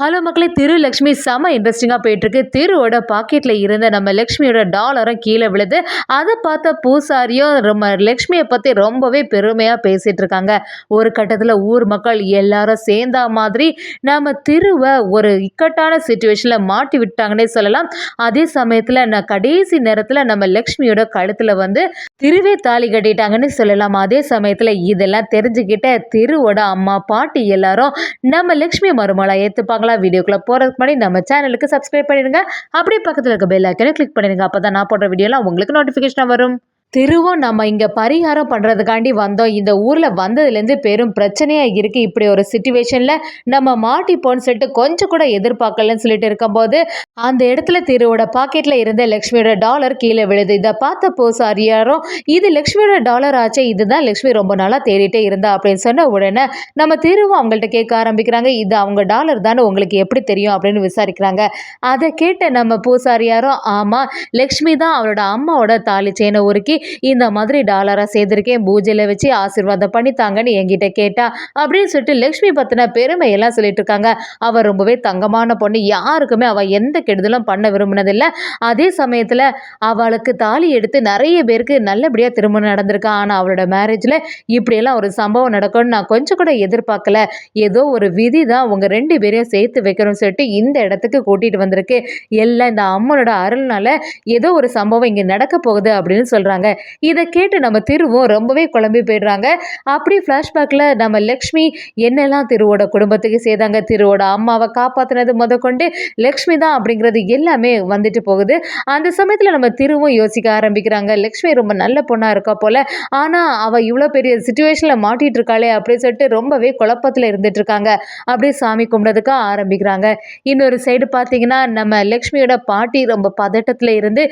Hello மக்களே திரு லக்ஷ்மி செம இன்ட்ரெஸ்டிங்காக போயிட்டுருக்கு. திருவோட பாக்கெட்டில் இருந்த நம்ம லக்ஷ்மியோட டாலரும் கீழே விழுது. அதை பார்த்த பூசாரியும் நம்ம லக்ஷ்மியை பற்றி ரொம்பவே பெருமையாக பேசிகிட்டு இருக்காங்க. ஒரு கட்டத்தில் ஊர் மக்கள் எல்லாரும் சேர்ந்தா மாதிரி நம்ம திருவை ஒரு இக்கட்டான சுச்சுவேஷனில் மாட்டி விட்டாங்கன்னே சொல்லலாம். அதே சமயத்தில் நான் கடைசி நேரத்தில் நம்ம லக்ஷ்மியோட கழுத்தில் வந்து திருவே தாலி கட்டிட்டாங்கன்னு சொல்லலாம். அதே சமயத்தில் இதெல்லாம் தெரிஞ்சுக்கிட்ட திருவோட அம்மா பாட்டி எல்லாரும் நம்ம லக்ஷ்மி மருமலை ஏற்றுப்பாங்களா வீடியோக்குள்ளே போகிறதுக்கு முன்னாடி நம்ம சேனலுக்கு சப்ஸ்கிரைப் பண்ணிடுங்க. அப்படியே பக்கத்தில் இருக்க பெல் ஐக்கனை கிளிக் பண்ணிடுங்க. அப்போ தான் நான் போடுற வீடியோலாம் உங்களுக்கு நோட்டிஃபிகேஷன் வரும். திருவும் நம்ம இங்கே பரிகாரம் பண்ணுறதுக்காண்டி வந்தோம். இந்த ஊரில் வந்ததுலேருந்து பெரும் பிரச்சனையாக இருக்குது இப்படி ஒரு சுச்சுவேஷனில் நம்ம மாட்டிப்போன்னு சொல்லிட்டு கொஞ்சம் கூட எதிர்பார்க்கலன்னு சொல்லிட்டு இருக்கும்போது அந்த இடத்துல திருவோட பாக்கெட்டில் இருந்த லக்ஷ்மியோட டாலர் கீழே விழுது. இதை பார்த்த பூசாரியாரும் இது லக்ஷ்மியோட டாலர் ஆச்சே இதுதான் லக்ஷ்மி ரொம்ப நாளாக தேடிட்டே இருந்தா அப்படின்னு சொன்ன உடனே நம்ம திருவும் அவங்கள்ட்ட கேட்க ஆரம்பிக்கிறாங்க. இது அவங்க டாலர் தானே உங்களுக்கு எப்படி தெரியும் அப்படின்னு விசாரிக்கிறாங்க. அதை கேட்ட நம்ம பூசாரியாரும் ஆமாம் லக்ஷ்மி தான் அவளோட அம்மாவோட தாலி செயினை உருக்கி இந்த மாதிரி டாலராக சேர்த்துருக்கேன் பூஜையில் வச்சு ஆசீர்வாதம் பண்ணித்தாங்கன்னு என்கிட்ட கேட்டா அப்படின்னு சொல்லிட்டு லக்ஷ்மி பற்றின பெருமையெல்லாம் சொல்லிட்டு இருக்காங்க அவள் ரொம்பவே தங்கமான பொண்ணு யாருக்குமே அவள் எந்த கெடுதலும் பண்ண விரும்பினதில்லை. அதே சமயத்தில் அவளுக்கு தாலி எடுத்து நிறைய பேருக்கு நல்லபடியாக திருமணம் நடந்திருக்கா. ஆனால் அவளோட மேரேஜில் இப்படியெல்லாம் ஒரு சம்பவம் நடக்கும்னு நான் கொஞ்சம் கூட எதிர்பார்க்கல. ஏதோ ஒரு விதி தான் உங்கள் ரெண்டு பேரையும் சேர்த்து வைக்கணும்னு சொல்லிட்டு இந்த இடத்துக்கு கூட்டிகிட்டு வந்திருக்கு. எல்லாம் இந்த அம்மனோட அருள்னால ஏதோ ஒரு சம்பவம் இங்கே நடக்க போகுது அப்படின்னு சொல்கிறாங்க இதை கேட்டு நம்ம திருவும் ரொம்பவே குழம்பி போயிடுறாங்க. அப்படி ஃப்ளாஷ்பேக்கில் நம்ம லக்ஷ்மி என்னெல்லாம் திருவோட குடும்பத்துக்கு செய்தாங்க? திருவோட அம்மாவை காப்பாற்றினது முதற்கொண்டு லக்ஷ்மி தான் அப்படிங்கிறது எல்லாமே வந்துட்டு போகுது. அந்த சமயத்தில் நம்ம திருவும் யோசிக்க ஆரம்பிக்கிறாங்க. லக்ஷ்மி ரொம்ப நல்ல பொண்ணாக இருக்கா போல். ஆனால் அவள் இவ்வளோ பெரிய சுச்சுவேஷனில் மாட்டிகிட்டு இருக்காளே அப்படின்னு சொல்லிட்டு ரொம்பவே குழப்பத்தில் இருந்துட்டு இருக்காங்க. அப்படியே சாமி கும்பிட்றதுக்கு ஆரம்பிக்கிறாங்க. இன்னொரு சைடு பார்த்தீங்கன்னா நம்ம லக்ஷ்மியோட பாட்டி ரொம்ப பதட்டத்தில் இருந்து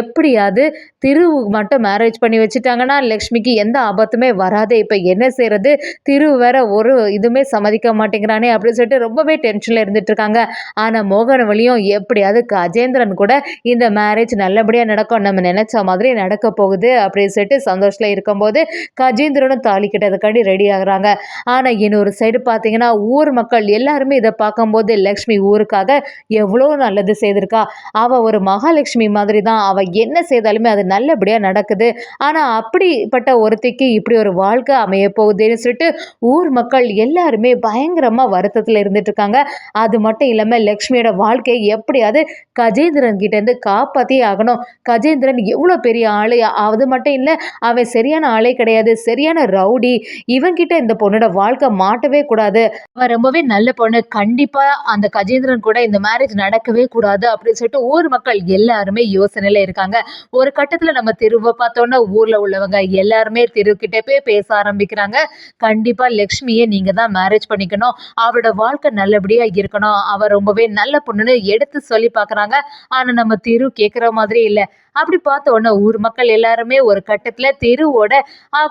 எப்படியாவது திரு மட்டும் மேரேஜ் பண்ணி வச்சுட்டாங்கன்னா லக்ஷ்மிக்கு எந்த ஆபத்துமே வராது. இப்போ என்ன செய்கிறது திரு வேற ஒரு இதுவுமே சம்மதிக்க மாட்டேங்கிறானே அப்படின்னு சொல்லிட்டு ரொம்பவே டென்ஷனில் இருந்துட்டு இருக்காங்க. ஆனால் மோகனவழியும் எப்படியாவது கஜேந்திரன் கூட இந்த மேரேஜ் நல்லபடியாக நடக்கும். நம்ம நினச்ச மாதிரி நடக்க போகுது அப்படின்னு சொல்லிட்டு சந்தோஷத்தில் இருக்கும்போது கஜேந்திரனும் தாலி கிட்டதுக்காண்டி ரெடி ஆகுறாங்க. ஆனால் இன்னொரு சைடு பார்த்தீங்கன்னா ஊர் மக்கள் எல்லாருமே இதை பார்க்கும்போது லக்ஷ்மி ஊருக்காக எவ்வளோ நல்லது செய்திருக்கா? அவள் ஒரு மகாலட்சுமி மாதிரி தான் அவள் என்ன செய்தாலுமே அது நல்லபடியாக நடக்குது. ஆனால் அப்படிப்பட்ட ஒருத்திக்கு இப்படி ஒரு வாழ்க்கை அமைய போகுதுன்னு சொல்லிட்டு ஊர் மக்கள் எல்லாருமே பயங்கரமாக வருத்தத்தில் இருந்துட்டு இருக்காங்க. அது மட்டும் இல்லாமல் லக்ஷ்மியோட வாழ்க்கையை எப்படியாவது கஜேந்திரன் கிட்டேருந்து காப்பாற்றி ஆகணும். கஜேந்திரன் எவ்வளோ பெரிய ஆள்? அது மட்டும் இல்லை அவன் சரியான ஆளே கிடையாது. சரியான ரவுடி. இவன்கிட்ட இந்த பொண்ணோட வாழ்க்கை மாட்டவே கூடாது. அவன் ரொம்பவே நல்ல பொண்ணு. கண்டிப்பாக அந்த கஜேந்திரன் கூட இந்த மேரேஜ் நடக்கவே கூடாது அப்படின்னு சொல்லிட்டு ஊர் மக்கள் எல்லாருமே யோசனையில் இருக்காங்க. ஒரு கட்டத்தில் நம்ம தெருவை பார்த்தோன்னா ஊரில் உள்ளவங்க எல்லாருமே திருக்கிட்டே போய் பேச ஆரம்பிக்கிறாங்க. கண்டிப்பாக லக்ஷ்மியை நீங்கள் தான் மேரேஜ் பண்ணிக்கணும். அவரோட வாழ்க்கை நல்லபடியாக இருக்கணும். அவள் ரொம்பவே நல்ல பொண்ணுன்னு எடுத்து சொல்லி பார்க்குறாங்க. ஆனால் நம்ம தெரு கேட்குற மாதிரி இல்லை. அப்படி பார்த்த உடனே ஊர் மக்கள் எல்லாருமே ஒரு கட்டத்தில் தெருவோட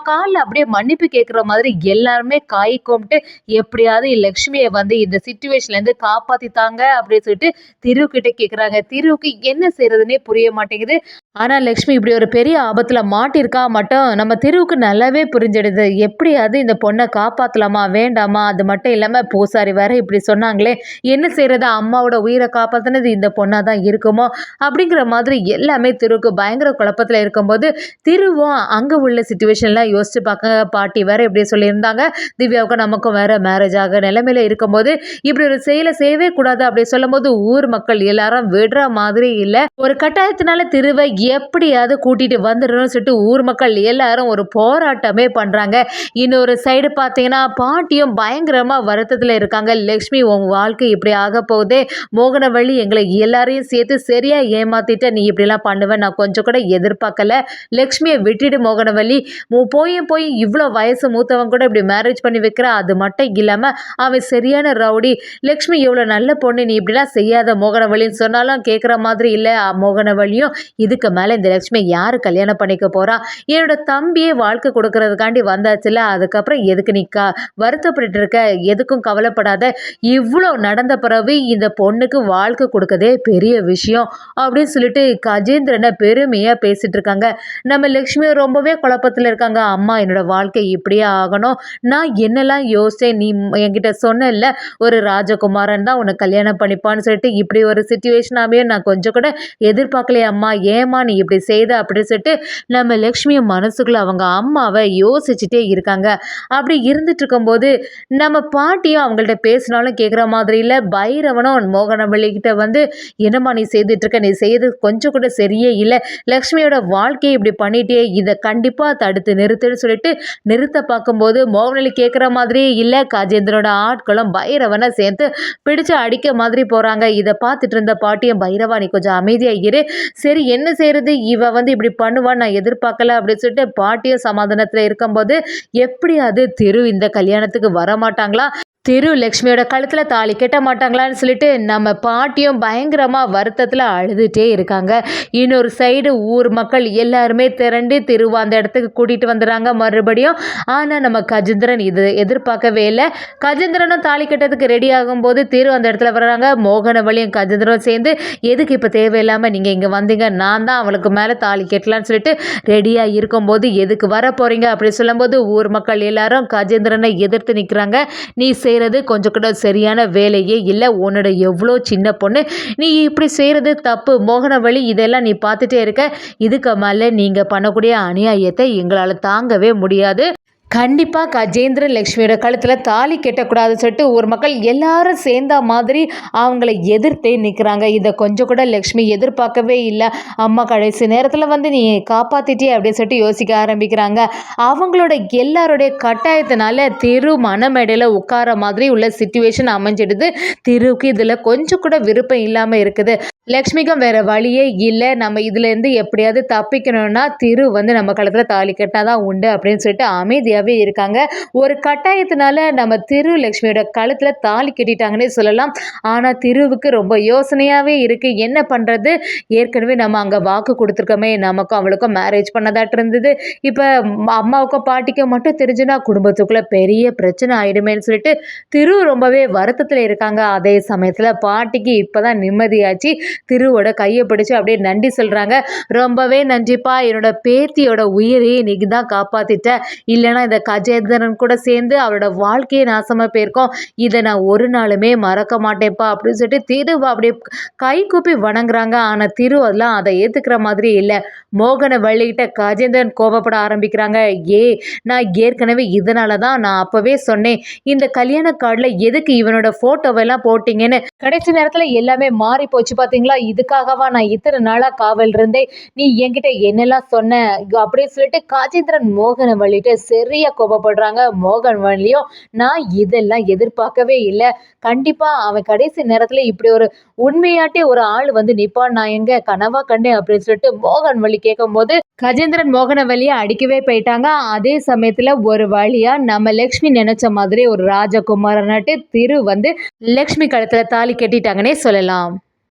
காலில் அப்படியே மன்னிப்பு கேட்குற மாதிரி எல்லாருமே காய் கும்பிட்டு எப்படியாவது லக்ஷ்மியை வந்து இந்த சுச்சுவேஷன்லேருந்து காப்பாற்றித்தாங்க அப்படின்னு சொல்லிட்டு திருக்கிட்ட கேட்குறாங்க திருவுக்கு என்ன செய்யறதுன்னே புரிய மாட்டேங்குது. ஆனால் லக்ஷ்மி இப்படி ஒரு பெரிய ஆபத்தில் மாட்டியிருக்கா மட்டும் நம்ம திருவுக்கு நல்லாவே புரிஞ்சிடுது. எப்படியாவது இந்த பொண்ணை காப்பாற்றலாமா வேண்டாமா? அது மட்டும் இல்லாமல் பூசாரி வேற இப்படி சொன்னாங்களே என்ன செய்கிறது அம்மாவோட உயிரை காப்பாற்றினது இந்த பொண்ணாக தான் இருக்குமோ? அப்படிங்கிற மாதிரி எல்லாமே திருவுக்கு பயங்கர குழப்பத்தில் இருக்கும்போது திருவும் அங்கே உள்ள சுச்சுவேஷன்லாம் யோசிச்சு பார்க்க பாட்டி வேற இப்படி சொல்லியிருந்தாங்க. திவ்யாவுக்கும் நமக்கும் வேற மேரேஜ் ஆக நிலைமையில இருக்கும்போது இப்படி ஒரு செயலை செய்யவே கூடாது அப்படி சொல்லும்போது ஊர் மக்கள் எல்லாரும் விடுற மாதிரி இல்லை. ஒரு கட்டாயத்தினால திருவை எப்படியாவது கூட்டிகிட்டு வந்துடணும்னு சொல்லிட்டு ஊர் மக்கள் எல்லாரும் ஒரு போராட்டமே பண்ணுறாங்க இன்னொரு சைடு பார்த்தீங்கன்னா பாட்டியும் பயங்கரமாக வருத்தத்தில் இருக்காங்க. லக்ஷ்மி உன் வாழ்க்கை இப்படி ஆக போகுதே. மோகனவள்ளி எங்களை எல்லாரையும் சேர்த்து சரியாக ஏமாத்திட்ட நீ இப்படிலாம் பண்ணுவேன் நான் கொஞ்சம் கூட எதிர்பார்க்கல. லக்ஷ்மியை விட்டுடு மோகனவல்லி. போயும் போய் இவ்வளோ வயசு மூத்தவன் கூட இப்படி மேரேஜ் பண்ணி வைக்கிற அது மட்டும் இல்லாமல் அவன் சரியான ரவுடி. லக்ஷ்மி இவ்வளோ நல்ல பொண்ணு நீ இப்படிலாம் செய்யாத மோகனவள்ளின்னு சொன்னாலும் கேட்குற மாதிரி இல்லை. மோகனவள்ளியும் இதுக்கு மேலே இந்த லக்ஷ்மி யார் கல்யாணம் பண்ணிக்க போகிறா என்னோட தம்பியே வாழ்க்கை கொடுக்கறதுக்காண்டி வந்தாச்சுல அதுக்கப்புறம் எதுக்கு நிற்கா வருத்தப்பட்டு இருக்க? எதுக்கும் கவலைப்படாத. இவ்வளோ நடந்த பிறகு இந்த பொண்ணுக்கு வாழ்க்கை கொடுக்கதே பெரிய விஷயம். அப்படின்னு சொல்லிட்டு கஜேந்திரனை பெருமையாக பேசிகிட்டு இருக்காங்க. நம்ம லக்ஷ்மி ரொம்பவே குழப்பத்தில் இருக்காங்க. அம்மா என்னோடய வாழ்க்கை இப்படியே ஆகணும். நான் என்னெல்லாம் யோசித்தேன் நீ என்கிட்ட சொன்னல ஒரு ராஜகுமாரன் தான் உன்னை கல்யாணம் பண்ணிப்பான்னு சொல்லிட்டு இப்படி ஒரு சுச்சுவேஷனாகவே நான் கொஞ்சம் கூட எதிர்பார்க்கலையே அம்மா ஏம்மா நீ இப்படி செய்த அப்படின்னு சொல்லிட்டு நம்ம லக்ஷ்மி மனசுக்குள்ளே அவங்க அம்மாவை யோசிச்சுட்டே இருக்காங்க. அப்படி இருந்துட்டு இருக்கும்போது நம்ம பாட்டியும் அவங்கள்ட்ட பேசினாலும் கேட்குற மாதிரி இல்லை. பைரவனும் மோகனவள்ளிக்கிட்ட வந்து என்னம்மா நீ செய்துட்டு இருக்க? நீ செய்யறது கொஞ்சம் கூட சரியே இல்லை லக்ஷ்மியோட வாழ்க்கையை இப்படி பண்ணிட்டே இதை கண்டிப்பாக தடுத்து நிறுத்துன்னு சொல்லிட்டு நிறுத்த பார்க்கும்போது மோகனலி கேட்குற மாதிரியே இல்லை. காஜேந்திரனோட ஆட்களும் பைரவனை சேர்த்து பிடிச்சு அடிக்க மாதிரி போகிறாங்க இதை பார்த்துட்டு இருந்த பாட்டியும் பைரவா நீ கொஞ்சம் அமைதியாக இரு. சரி என்ன செய்கிறது இவ வந்து இப்படி பண்ணுவான்னு நான் எதிர்பார்க்கல. அப்படின்னு சொல்லிட்டு பாட்டியும் சமாதானத்தில் இருக்கும்போது எப்படியாவது திரு இந்த கல்யாணத்துக்கு வர மாட்டாங்களா திரு லக்ஷ்மியோட கழுத்தில் தாலி கட்ட மாட்டாங்களான்னு சொல்லிட்டு நம்ம பாட்டியும் பயங்கரமாக வருத்தத்தில் அழுதுகிட்டே இருக்காங்க. இன்னொரு சைடு ஊர் மக்கள் எல்லாருமே திரண்டு திருவா அந்த இடத்துக்கு கூட்டிகிட்டு வந்துடுறாங்க மறுபடியும். ஆனால் நம்ம கஜேந்திரன் இது எதிர்பார்க்கவே இல்லை. கஜேந்திரனும் தாலி கட்டத்துக்கு ரெடி ஆகும்போது திரு அந்த இடத்துல வர்றாங்க. மோகனவழியும் கஜேந்திரனும் சேர்ந்து எதுக்கு இப்போ தேவையில்லாமல் நீங்கள் இங்கே வந்தீங்க? நான் தான் அவளுக்கு மேலே தாலி கட்டலான்னு சொல்லிட்டு ரெடியாக இருக்கும்போது எதுக்கு வர போகிறீங்க அப்படி சொல்லும்போது ஊர் மக்கள் எல்லாரும் கஜேந்திரனை எதிர்த்து நிற்கிறாங்க நீ செய்கிறது கொஞ்சம் கூட சரியான வேலையே இல்லை. உன்னோட எவ்வளோ சின்ன பொண்ணு நீ இப்படி செய்கிறது தப்பு. மோகனவழி இதெல்லாம் நீ பார்த்துட்டே இருக்க. இதுக்கு மேலே நீங்கள் பண்ணக்கூடிய அநியாயத்தை எங்களால் தாங்கவே முடியாது. கண்டிப்பாக கஜேந்திரன் லக்ஷ்மியோட கழுத்தில் தாலி கெட்டக்கூடாதுன்னு சொல்லிட்டு ஒரு மக்கள் எல்லாரும் சேர்ந்த மாதிரி அவங்கள எதிர்த்தே நிற்கிறாங்க இதை கொஞ்சம் கூட லக்ஷ்மி எதிர்பார்க்கவே இல்லை. அம்மா கடைசி நேரத்தில் வந்து நீ காப்பாற்றிட்டே அப்படின்னு சொல்லிட்டு யோசிக்க ஆரம்பிக்கிறாங்க. அவங்களோட எல்லாருடைய கட்டாயத்தினால திரு மனமேடையில் உட்கார மாதிரி உள்ள சுச்சுவேஷன் அமைஞ்சிடுது. திருவுக்கு இதில் கொஞ்சம் கூட விருப்பம் இல்லாமல் இருக்குது. லக்ஷ்மிக்கும் வேறு வழியே இல்லை. நம்ம இதுலேருந்து எப்படியாவது தப்பிக்கணும்னா திரு வந்து நம்ம கழுத்தில் தாலி கட்டினா தான் உண்டு அப்படின்னு சொல்லிட்டு அமைதியாகவே இருக்காங்க. ஒரு கட்டாயத்தினால நம்ம திரு லக்ஷ்மியோட கழுத்தில் தாலி கட்டிட்டாங்கன்னே சொல்லலாம். ஆனால் திருவுக்கு ரொம்ப யோசனையாகவே இருக்குது என்ன பண்ணுறது ஏற்கனவே நம்ம அங்கே வாக்கு கொடுத்துருக்கோமே. நமக்கும் அவளுக்கும் மேரேஜ் பண்ணதாட்டு இருந்தது. இப்போ அம்மாவுக்கும் பாட்டிக்கும் மட்டும் தெரிஞ்சுன்னா குடும்பத்துக்குள்ளே பெரிய பிரச்சனை ஆயிடுமேன்னு சொல்லிட்டு திரு ரொம்பவே வருத்தத்தில் இருக்காங்க. அதே சமயத்தில் பாட்டிக்கு இப்போ தான் நிம்மதியாச்சு. திருவோட கையை பிடிச்சி அப்படியே நன்றி சொல்கிறாங்க ரொம்பவே நன்றிப்பா. என்னோட பேத்தியோட உயிரையே இன்னைக்கு தான் காப்பாற்றிட்ட இல்லைனா இந்த கஜேந்திரன் கூட சேர்ந்து அவரோட வாழ்க்கையை நாசமாக போயிருக்கோம். இதை நான் ஒரு நாளுமே மறக்க மாட்டேன்ப்பா அப்படின்னு சொல்லிட்டு திருவ அப்படியே கை கூப்பி வணங்குறாங்க. ஆனால் திரு அதெல்லாம் அதை ஏற்றுக்கிற மாதிரி இல்லை. மோகனை வள்ளிக்கிட்ட கஜேந்திரன் கோபப்பட ஆரம்பிக்கிறாங்க. ஏ நான் ஏற்கனவே இதனால தான் நான் அப்போவே சொன்னேன். இந்த கல்யாண கார்டில் எதுக்கு இவனோட ஃபோட்டோவெல்லாம் போட்டிங்கன்னு? கடைசி நேரத்தில் எல்லாமே மாறி போச்சு பார்த்தீங்களா இதுக்காகவா நான் இத்தனை நாளாக காவல் இருந்தேன். நீ என்கிட்ட என்னெல்லாம் சொன்ன? அப்படின்னு சொல்லிட்டு காஜேந்திரன் மோகனை வழிட்டு சரியாக கோபப்படுறாங்க. மோகன் வழியும் நான் இதெல்லாம் எதிர்பார்க்கவே இல்லை. கண்டிப்பாக அவன் கடைசி நேரத்தில் இப்படி ஒரு உண்மையாட்டே ஒரு ஆள் வந்து நிப்பான். நான் எங்க கனவா கண்டேன் அப்படின்னு சொல்லிட்டு மோகன் வழி கேட்கும் போது கஜேந்திரன் மோகனவல்லியை அடிக்கவே போயிட்டாங்க. அதே சமயத்தில் ஒரு வழியாக நம்ம லக்ஷ்மி நினச்ச மாதிரி ஒரு ராஜகுமாரனாட்டு திரு வந்து லக்ஷ்மி கழுத்தில் தாலி கட்டிட்டாங்கன்னே சொல்லலாம்.